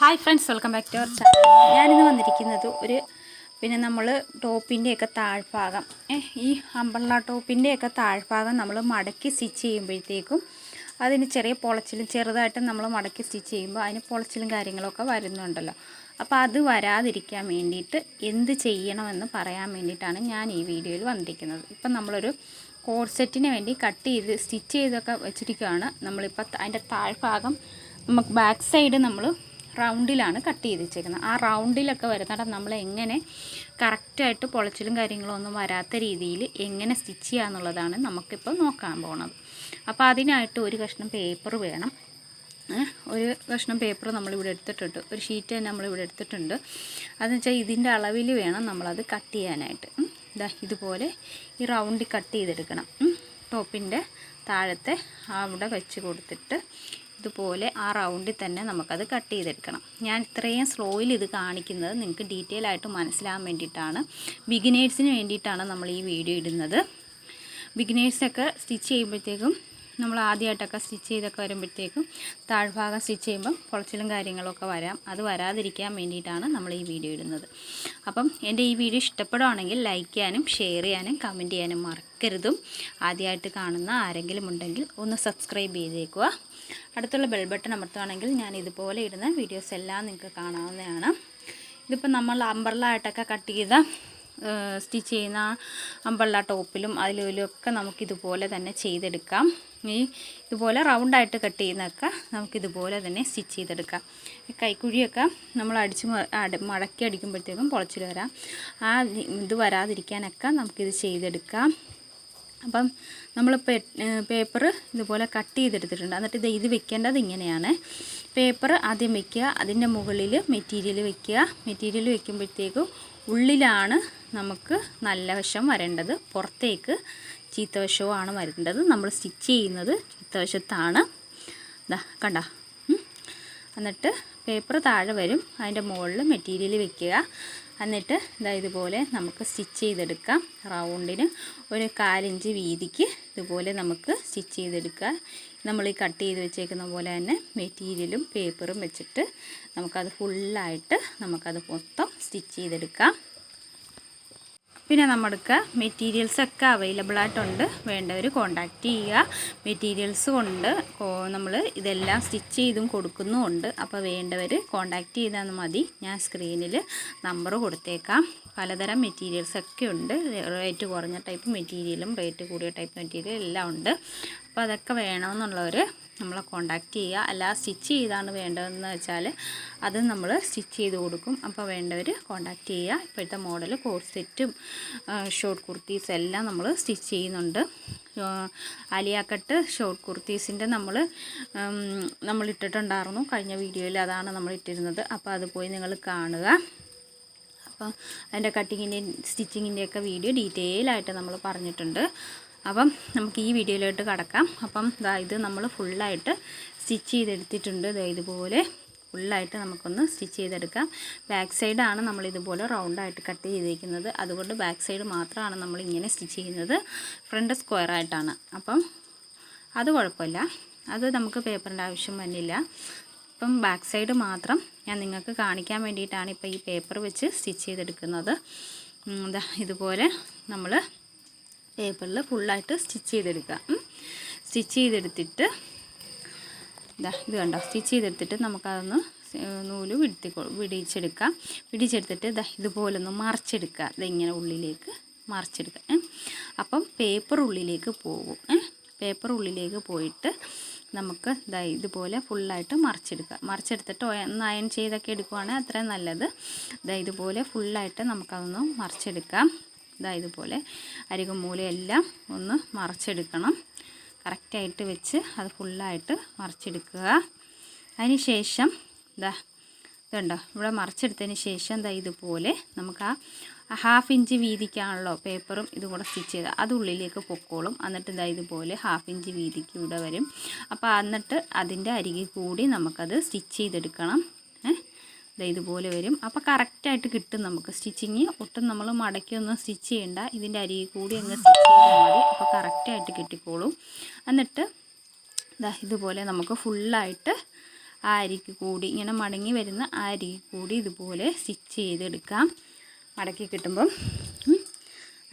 Hi friends welcome back to our channel ഞാനിന്ന് വന്നിരിക്കുന്നത് ഒരു പിന്നെ നമ്മൾ ടോപ്പിന്റെയൊക്കെ താഴ്ഭാഗം. ഈ അമ്പള്ള ടോപ്പിന്റെയൊക്കെ താഴ്ഭാഗം നമ്മൾ മടക്കി സ്റ്റിച്ച് ചെയ്യുമ്പോഴത്തേക്കും അതിന് ചെറിയ പൊളച്ചിലും ചെറുതായിട്ട് നമ്മൾ മടക്കി സ്റ്റിച്ച് ചെയ്യുമ്പോൾ അതിന് പൊളച്ചിലും കാര്യങ്ങളൊക്കെ വരുന്നുണ്ടല്ലോ. അപ്പോൾ അത് വരാതിരിക്കാൻ വേണ്ടിയിട്ട് എന്ത് ചെയ്യണമെന്ന് പറയാൻ വേണ്ടിയിട്ടാണ് ഞാൻ ഈ വീഡിയോയിൽ വന്നിരിക്കുന്നത്. ഇപ്പം നമ്മളൊരു കോഡ്സെറ്റിന് വേണ്ടി കട്ട് ചെയ്ത് സ്റ്റിച്ച് ചെയ്തൊക്കെ വെച്ചിരിക്കുകയാണ്. നമ്മളിപ്പോൾ അതിന്റെ താഴ്ഭാഗം നമുക്ക് ബാക്ക് സൈഡ് നമ്മൾ റൗണ്ടിലാണ് കട്ട് ചെയ്ത് വെച്ചേക്കുന്നത് ആ റൗണ്ടിലൊക്കെ വരുന്നിടം നമ്മൾ എങ്ങനെ കറക്റ്റായിട്ട് പൊളച്ചിലും കാര്യങ്ങളും ഒന്നും വരാത്ത രീതിയിൽ എങ്ങനെ സ്റ്റിച്ച് ചെയ്യുക എന്നുള്ളതാണ് നമുക്കിപ്പോൾ നോക്കാൻ പോണത്. അപ്പോൾ അതിനായിട്ട് ഒരു കഷ്ണം പേപ്പർ വേണം. ഒരു കഷ്ണം പേപ്പർ നമ്മളിവിടെ എടുത്തിട്ടുണ്ട്. ഒരു ഷീറ്റ് തന്നെ നമ്മളിവിടെ എടുത്തിട്ടുണ്ട്. അതെന്ന് വെച്ചാൽ ഇതിന്റെ അളവിൽ വേണം നമ്മളത് കട്ട് ചെയ്യാനായിട്ട്. ഇതാ ഇതുപോലെ ഈ റൗണ്ടിൽ കട്ട് ചെയ്തെടുക്കണം. ടോപ്പിന്റെ താഴത്തെ അവിടെ വെച്ച് കൊടുത്തിട്ട് ഇതുപോലെ ആ റൗണ്ടിൽ തന്നെ നമുക്കത് കട്ട് ചെയ്തെടുക്കണം. ഞാൻ ഇത്രയും സ്ലോയിൽ ഇത് കാണിക്കുന്നത് നിങ്ങൾക്ക് ഡീറ്റെയിൽ ആയിട്ട് മനസ്സിലാകാൻ വേണ്ടിയിട്ടാണ്. ബിഗിനേഴ്സിന് വേണ്ടിയിട്ടാണ് നമ്മൾ ഈ വീഡിയോ ഇടുന്നത്. ബിഗിനേഴ്സൊക്കെ സ്റ്റിച്ച് ചെയ്യുമ്പോഴത്തേക്കും നമ്മൾ ആദ്യമായിട്ടൊക്കെ സ്റ്റിച്ച് ചെയ്തൊക്കെ വരുമ്പോഴത്തേക്കും താഴ്ഭാഗം സ്റ്റിച്ച് ചെയ്യുമ്പം പൊളച്ചിലും കാര്യങ്ങളൊക്കെ വരാം. അത് വരാതിരിക്കാൻ വേണ്ടിയിട്ടാണ് നമ്മൾ ഈ വീഡിയോ ഇടുന്നത്. അപ്പം എന്റെ ഈ വീഡിയോ ഇഷ്ടപ്പെടുകയാണെങ്കിൽ ലൈക്ക് ചെയ്യാനും ഷെയർ ചെയ്യാനും കമന്റ് ചെയ്യാനും മറക്കരുതും. ആദ്യമായിട്ട് കാണുന്ന ആരെങ്കിലും ഉണ്ടെങ്കിൽ ഒന്ന് സബ്സ്ക്രൈബ് ചെയ്തേക്കുക. അടുത്തുള്ള ബെൽ ബട്ടൺ അമർത്തുകയാണെങ്കിൽ ഞാൻ ഇതുപോലെ ഇടുന്ന വീഡിയോസ് എല്ലാം നിങ്ങൾക്ക് കാണാവുന്നതാണ്. ഇതിപ്പോൾ നമ്മൾ അമ്പർലായിട്ടൊക്കെ കട്ട് ചെയ്ത സ്റ്റിച്ച് ചെയ്യുന്ന അമ്പള്ള ടോപ്പിലും അതിലൊക്കെ നമുക്കിതുപോലെ തന്നെ ചെയ്തെടുക്കാം. ഈ ഇതുപോലെ റൗണ്ടായിട്ട് കട്ട് ചെയ്യുന്നതൊക്കെ നമുക്കിതുപോലെ തന്നെ സ്റ്റിച്ച് ചെയ്തെടുക്കാം. കൈക്കുഴിയൊക്കെ നമ്മൾ അടിച്ച് മടക്കി അടിക്കുമ്പോഴത്തേക്കും പൊളച്ചിൽ വരാം. ആ ഇത് വരാതിരിക്കാനൊക്കെ നമുക്കിത് ചെയ്തെടുക്കാം. അപ്പം നമ്മൾ പേപ്പർ ഇതുപോലെ കട്ട് ചെയ്തെടുത്തിട്ടുണ്ട്. എന്നിട്ട് ഇത് ഇത് വെക്കേണ്ടത് ഇങ്ങനെയാണ്. പേപ്പർ ആദ്യം വെക്കുക അതിന്റെ മുകളിൽ മെറ്റീരിയൽ വെക്കുക. മെറ്റീരിയൽ വെക്കുമ്പോഴത്തേക്കും ഉള്ളിലാണ് നമുക്ക് നല്ല വശം വരേണ്ടത്. പുറത്തേക്ക് ചീത്തവശവുമാണ് വരേണ്ടത്. നമ്മൾ സ്റ്റിച്ച് ചെയ്യുന്നത് ചീത്തവശത്താണ് കണ്ട? എന്നിട്ട് പേപ്പർ താഴെ വരും. അതിന്റെ മുകളിൽ മെറ്റീരിയൽ വെക്കുക. എന്നിട്ട് ഇതാ ഇതുപോലെ നമുക്ക് സ്റ്റിച്ച് ചെയ്തെടുക്കാം. റൗണ്ടിന് ഒരു കാലിഞ്ച് വീതിക്ക് ഇതുപോലെ നമുക്ക് സ്റ്റിച്ച് ചെയ്തെടുക്കുക. നമ്മൾ ഈ കട്ട് ചെയ്ത് വെച്ചേക്കുന്ന പോലെ തന്നെ മെറ്റീരിയലും പേപ്പറും വെച്ചിട്ട് നമുക്കത് ഫുള്ളായിട്ട് നമുക്കത് മൊത്തം സ്റ്റിച്ച് ചെയ്തെടുക്കാം. പിന്നെ നമ്മൾക്ക് മെറ്റീരിയൽസൊക്കെ അവൈലബിൾ ആയിട്ടുണ്ട്. വേണ്ടവർ കോണ്ടാക്ട് ചെയ്യുക. മെറ്റീരിയൽസ് കൊണ്ട് നമ്മൾ ഇതെല്ലാം സ്റ്റിച്ച് ചെയ്തും കൊടുക്കുന്നുമുണ്ട്. അപ്പോൾ വേണ്ടവർ കോണ്ടാക്ട് ചെയ്താൽ മതി. ഞാൻ സ്ക്രീനിൽ നമ്പർ കൊടുത്തേക്കാം. പലതരം മെറ്റീരിയൽസൊക്കെ ഉണ്ട്. റേറ്റ് കുറഞ്ഞ ടൈപ്പ് മെറ്റീരിയലും റേറ്റ് കൂടിയ ടൈപ്പ് മെറ്റീരിയലും എല്ലാം ഉണ്ട്. അപ്പോൾ അതൊക്കെ വേണമെന്നുള്ളവർ നമ്മളെ കോണ്ടാക്ട് ചെയ്യുക. അല്ല സ്റ്റിച്ച് ചെയ്താണ് വേണ്ടതെന്ന് വെച്ചാൽ അത് നമ്മൾ സ്റ്റിച്ച് ചെയ്ത് കൊടുക്കും. അപ്പോൾ വേണ്ടവർ കോണ്ടാക്ട് ചെയ്യുക. ഇപ്പോഴത്തെ മോഡൽ കോഴ്സെറ്റും ഷോർട്ട് കുർത്തീസ് എല്ലാം നമ്മൾ സ്റ്റിച്ച് ചെയ്യുന്നുണ്ട്. അലിയാക്കട്ട് കട്ട് ഷോർട്ട് കുർത്തീസിന്റെ നമ്മൾ നമ്മൾ ഇട്ടിട്ടുണ്ടായിരുന്നു കഴിഞ്ഞ വീഡിയോയിൽ അതാണ് നമ്മൾ ഇട്ടിരുന്നത് അപ്പോൾ അത് പോയി നിങ്ങൾ കാണുക. അപ്പോൾ അതിന്റെ കട്ടിങ്ങിന്റെയും സ്റ്റിച്ചിങ്ങിന്റെയൊക്കെ വീഡിയോ ഡീറ്റെയിൽ ആയിട്ട് നമ്മൾ പറഞ്ഞിട്ടുണ്ട്. അപ്പം നമുക്ക് ഈ വീഡിയോയിലോട്ട് കടക്കാം. അപ്പം ഇത് നമ്മൾ ഫുള്ളായിട്ട് സ്റ്റിച്ച് ചെയ്തെടുത്തിട്ടുണ്ട്. ദാ ഇതുപോലെ ഫുള്ളായിട്ട് നമുക്കൊന്ന് സ്റ്റിച്ച് ചെയ്തെടുക്കാം. ബാക്ക് സൈഡാണ് നമ്മൾ ഇതുപോലെ റൗണ്ടായിട്ട് കട്ട് ചെയ്തിരിക്കുന്നത് അതുകൊണ്ട് ബാക്ക് സൈഡ് മാത്രമാണ് നമ്മൾ ഇങ്ങനെ സ്റ്റിച്ച് ചെയ്യുന്നത്. ഫ്രണ്ട് സ്ക്വയർ ആയിട്ടാണ്. അപ്പം അത് കുഴപ്പമില്ല. അത് നമുക്ക് പേപ്പറിന്റെ ആവശ്യം വന്നില്ല. ഇപ്പം ബാക്ക് സൈഡ് മാത്രം ഞാൻ നിങ്ങൾക്ക് കാണിക്കാൻ വേണ്ടിയിട്ടാണ് ഇപ്പോൾ ഈ പേപ്പർ വെച്ച് സ്റ്റിച്ച് ചെയ്തെടുക്കുന്നത്. ഇതുപോലെ നമ്മൾ പേപ്പറിൽ ഫുള്ളായിട്ട് സ്റ്റിച്ച് ചെയ്തെടുക്കാം സ്റ്റിച്ച് ചെയ്തെടുത്തിട്ട് ഇതാ ഇത് കണ്ടോ? സ്റ്റിച്ച് ചെയ്തെടുത്തിട്ട് നമുക്കതൊന്ന് നൂൽ വിടുത്തി വിടിച്ചെടുക്കാം വിടിച്ചെടുത്തിട്ട് ഇതാ ഇതുപോലൊന്ന് മറിച്ചെടുക്കുക. ഇതിങ്ങനെ ഉള്ളിലേക്ക് മറിച്ചെടുക്കുക. അപ്പം പേപ്പർ ഉള്ളിലേക്ക് പോകും. പേപ്പർ ഉള്ളിലേക്ക് പോയിട്ട് നമുക്ക് ഇതാ ഇതുപോലെ ഫുള്ളായിട്ട് മറിച്ചെടുക്കുക. മറിച്ചെടുത്തിട്ട് ഒന്ന് അയൺ ചെയ്തൊക്കെ എടുക്കുവാണെങ്കിൽ അത്രയും നല്ലത്. ഇതാ ഇതുപോലെ ഫുള്ളായിട്ട് നമുക്കതൊന്ന് മറിച്ചെടുക്കാം. ഇതാ ഇതുപോലെ അരികും മൂലയെല്ലാം ഒന്ന് മറിച്ചെടുക്കണം. കറക്റ്റായിട്ട് വെച്ച് അത് ഫുള്ളായിട്ട് മറിച്ചെടുക്കുക. അതിന് ശേഷം ഇതാ ഇതുണ്ടോ? ഇവിടെ മറിച്ചെടുത്തതിന് ശേഷം ദാ ഇതുപോലെ നമുക്ക് ആ ഹാഫ് ഇഞ്ച് വീതിക്കാണല്ലോ പേപ്പറും ഇതും കൂടെ സ്റ്റിച്ച് ചെയ്ത് അത് ഉള്ളിലേക്ക് പൊക്കോളും. എന്നിട്ട് ഇതാ ഇതുപോലെ ഹാഫ് ഇഞ്ച് വീതിക്ക് ഇവിടെ വരും. അപ്പോൾ എന്നിട്ട് അതിന്റെ അരികിൽ കൂടി നമുക്കത് സ്റ്റിച്ച് ചെയ്തെടുക്കണം. ഇതുപോലെ വരും. അപ്പോൾ കറക്റ്റായിട്ട് കിട്ടും നമുക്ക് സ്റ്റിച്ചിങ് ഒട്ടും നമ്മൾ മടക്കിയൊന്നും സ്റ്റിച്ച് ചെയ്യണ്ട. ഇതിന്റെ അരി കൂടി അങ്ങ് സ്റ്റിച്ച് ചെയ്താൽ മതി. അപ്പോൾ കറക്റ്റായിട്ട് കിട്ടിക്കോളും. എന്നിട്ട് ഇതാ ഇതുപോലെ നമുക്ക് ഫുള്ളായിട്ട് ആ അരിക്ക് കൂടി ഇങ്ങനെ മടങ്ങി വരുന്ന ആ അരിക്ക് കൂടി ഇതുപോലെ സ്റ്റിച്ച് ചെയ്തെടുക്കാം. മടക്കി കിട്ടുമ്പം.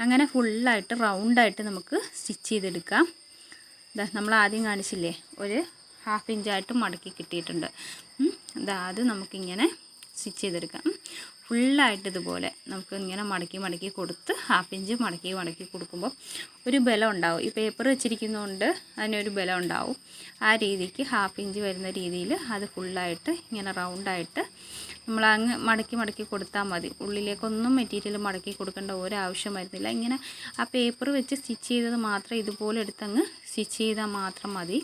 അങ്ങനെ ഫുള്ളായിട്ട് റൗണ്ടായിട്ട് നമുക്ക് സ്റ്റിച്ച് ചെയ്തെടുക്കാം. ഇതാ നമ്മൾ ആദ്യം കാണിച്ചില്ലേ? ഒരു ഹാഫ് ഇഞ്ചായിട്ട് മടക്കി കിട്ടിയിട്ടുണ്ട്. ഇതാ അത് നമുക്കിങ്ങനെ സ്റ്റിച്ച് ചെയ്തെടുക്കാം. ഫുള്ളായിട്ട് ഇതുപോലെ നമുക്ക് ഇങ്ങനെ മടക്കി മടക്കി കൊടുത്ത് ഹാഫ് ഇഞ്ച് മടക്കി മടക്കി കൊടുക്കുമ്പോൾ ഒരു ബലം ഉണ്ടാവും. ഈ പേപ്പർ വെച്ചിരിക്കുന്നതുകൊണ്ട് അതിനൊരു ബലം ഉണ്ടാവും. ആ രീതിക്ക് ഹാഫ് ഇഞ്ച് വരുന്ന രീതിയിൽ അത് ഫുള്ളായിട്ട് ഇങ്ങനെ റൗണ്ടായിട്ട് നമ്മൾ അങ്ങ് മടക്കി മടക്കി കൊടുത്താൽ മതി. ഉള്ളിലേക്കൊന്നും മെറ്റീരിയൽ മടക്കി കൊടുക്കേണ്ട ഒരാവശ്യം വരുന്നില്ല. ഇങ്ങനെ ആ പേപ്പർ വെച്ച് സ്റ്റിച്ച് ചെയ്തത് മാത്രം ഇതുപോലെ എടുത്തങ്ങ് സ്റ്റിച്ച് ചെയ്താൽ മാത്രം മതി.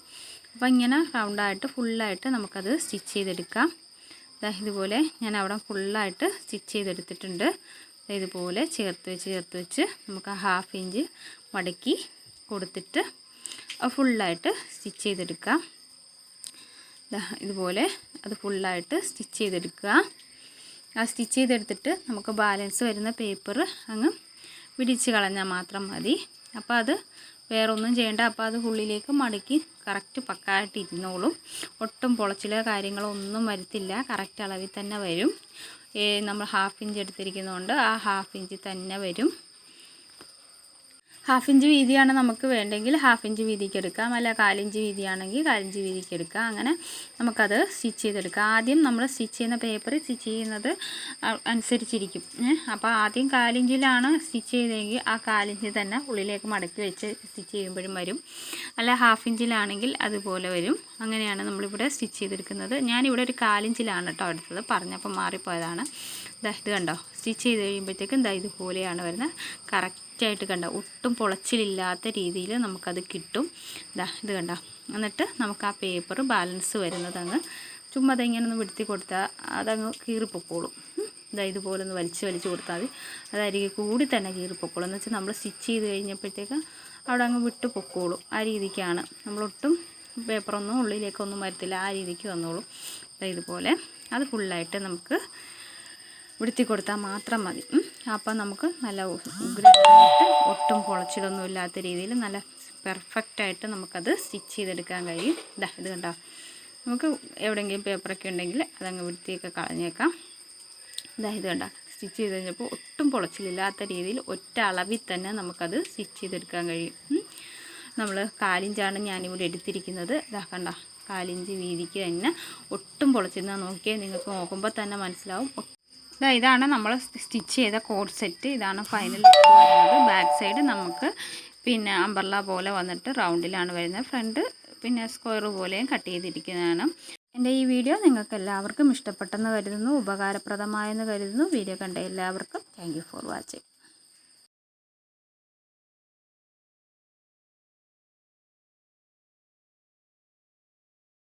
അപ്പോൾ ഇങ്ങനെ റൗണ്ടായിട്ട് ഫുള്ളായിട്ട് നമുക്കത് സ്റ്റിച്ച് ചെയ്തെടുക്കാം. ഇതുപോലെ ഞാൻ അവിടെ ഫുള്ളായിട്ട് സ്റ്റിച്ച് ചെയ്തെടുത്തിട്ടുണ്ട്. ഇതുപോലെ ചേർത്ത് വെച്ച് ചേർത്ത് വെച്ച് നമുക്ക് ഹാഫ് ഇഞ്ച് മടക്കി കൊടുത്തിട്ട് ഫുള്ളായിട്ട് സ്റ്റിച്ച് ചെയ്തെടുക്കാം. ഇതുപോലെ അത് ഫുള്ളായിട്ട് സ്റ്റിച്ച് ചെയ്തെടുക്കുക. ആ സ്റ്റിച്ച് ചെയ്തെടുത്തിട്ട് നമുക്ക് ബാലൻസ് വരുന്ന പേപ്പർ അങ്ങ് പിടിച്ച് കളഞ്ഞാൽ മാത്രം മതി. അപ്പോൾ അത് വേറെ ഒന്നും ചെയ്യേണ്ട. അപ്പോൾ അത് ഉള്ളിലേക്ക് മടക്കി കറക്റ്റ് പക്കായിട്ട് ഇരുന്നോളും. ഒട്ടും പൊളച്ചിലോ കാര്യങ്ങളോ ഒന്നും വരത്തില്ല. കറക്റ്റ് അളവിൽ തന്നെ വരും. നമ്മൾ ഹാഫ് ഇഞ്ച് എടുത്തിരിക്കുന്നതുകൊണ്ട് ആ ഹാഫ് ഇഞ്ച് തന്നെ വരും. ഹാഫ് ഇഞ്ച് വീതിയാണ് നമുക്ക് വേണ്ടെങ്കിൽ ഹാഫ് ഇഞ്ച് വീതിക്ക് എടുക്കാം. അല്ല കാലിഞ്ച് വീതിയാണെങ്കിൽ കാലിഞ്ച് വീതിക്ക് എടുക്കാം. അങ്ങനെ നമുക്കത് സ്റ്റിച്ച് ചെയ്തെടുക്കാം. ആദ്യം നമ്മൾ സ്റ്റിച്ച് ചെയ്യുന്ന പേപ്പർ സ്റ്റിച്ച് ചെയ്യുന്നത് അനുസരിച്ചിരിക്കും. അപ്പോൾ ആദ്യം കാലിഞ്ചിലാണ് സ്റ്റിച്ച് ചെയ്തെങ്കിൽ ആ കാലിഞ്ച് തന്നെ ഉള്ളിലേക്ക് മടക്കി വെച്ച് സ്റ്റിച്ച് ചെയ്യുമ്പോഴും വരും. അല്ല ഹാഫ് ഇഞ്ചിലാണെങ്കിൽ അതുപോലെ വരും. അങ്ങനെയാണ് നമ്മളിവിടെ സ്റ്റിച്ച് ചെയ്തെടുക്കുന്നത്. ഞാനിവിടെ ഒരു കാലിഞ്ചിലാണ് കേട്ടോ എടുത്തത്. പറഞ്ഞപ്പോൾ മാറിപ്പോയതാണ്. ദാ ഇത് കണ്ടോ? സ്റ്റിച്ച് ചെയ്ത് കഴിയുമ്പോഴത്തേക്കും ദാ ഇതുപോലെയാണ് വരുന്നത്. കറക്റ്റായിട്ട് കണ്ടോ? ഒട്ടും പൊളച്ചിലില്ലാത്ത രീതിയിൽ നമുക്കത് കിട്ടും. ഇതാ ഇത് കണ്ടോ? എന്നിട്ട് നമുക്ക് ആ പേപ്പർ ബാലൻസ് വരുന്നത് അങ്ങ് ചുമ്മാ അതിങ്ങനെ ഒന്ന് വിടുത്തി കൊടുത്താൽ അതങ്ങ് കീറിപ്പൊക്കോളും. ഇതാ ഇതുപോലെ ഒന്ന് വലിച്ച് വലിച്ച് കൊടുത്താൽ മതി. അതായിരിക്കും കൂടി തന്നെ കീറിപ്പൊക്കോളും. എന്ന് വെച്ചാൽ നമ്മൾ സ്റ്റിച്ച് ചെയ്ത് കഴിഞ്ഞപ്പോഴത്തേക്ക് അവിടെ അങ്ങ് വിട്ട് പൊക്കോളും. ആ രീതിക്കാണ്. നമ്മളൊട്ടും പേപ്പറൊന്നും ഉള്ളിലേക്കൊന്നും വരത്തില്ല. ആ രീതിക്ക് വന്നോളും. ഇതുപോലെ. അത് ഫുള്ളായിട്ട് നമുക്ക് വിടുത്തി കൊടുത്താൽ മാത്രം മതി. അപ്പം നമുക്ക് നല്ല ഉഗ്രമായിട്ട് ഒട്ടും പൊളച്ചിടൊന്നും ഇല്ലാത്ത രീതിയിൽ നല്ല പെർഫെക്റ്റായിട്ട് നമുക്കത് സ്റ്റിച്ച് ചെയ്തെടുക്കാൻ കഴിയും. ഇതാ ഇത് കണ്ടോ? നമുക്ക് എവിടെയെങ്കിലും പേപ്പറൊക്കെ ഉണ്ടെങ്കിൽ അതങ്ങ് വിടുത്തിയൊക്കെ കളഞ്ഞേക്കാം. ഇതാ ഇത് കണ്ടോ? സ്റ്റിച്ച് ചെയ്ത് കഴിഞ്ഞപ്പോൾ ഒട്ടും പൊളച്ചിലില്ലാത്ത രീതിയിൽ ഒറ്റ അളവിൽ തന്നെ നമുക്കത് സ്റ്റിച്ച് ചെയ്തെടുക്കാൻ കഴിയും. നമ്മൾ കാലിഞ്ചാണ് ഞാനിവിടെ എടുത്തിരിക്കുന്നത്. ഇതാ കണ്ട? കാലിഞ്ച് വീതിക്ക് തന്നെ ഒട്ടും പൊളച്ചിരുന്നാൽ നോക്കിയാൽ നിങ്ങൾക്ക് നോക്കുമ്പോൾ തന്നെ മനസ്സിലാവും. ഇതാ ഇതാണ് നമ്മൾ സ്റ്റിച്ച് ചെയ്ത കോഡ് സെറ്റ്. ഇതാണ് ഫൈനൽ ലുക്ക് വരുന്നത് ബാക്ക് സൈഡ് നമുക്ക് പിന്നെ അമ്പർല പോലെ വന്നിട്ട് റൗണ്ടിലാണ് വരുന്നത്. ഫ്രണ്ട് പിന്നെ സ്ക്വയർ പോലെയും കട്ട് ചെയ്തിരിക്കുന്നതാണ്. എന്റെ ഈ വീഡിയോ നിങ്ങൾക്ക് എല്ലാവർക്കും ഇഷ്ടപ്പെട്ടെന്ന് കരുതുന്നു ഉപകാരപ്രദമായെന്ന് കരുതുന്നു. വീഡിയോ കണ്ട എല്ലാവർക്കും താങ്ക് ഫോർ വാച്ചിങ്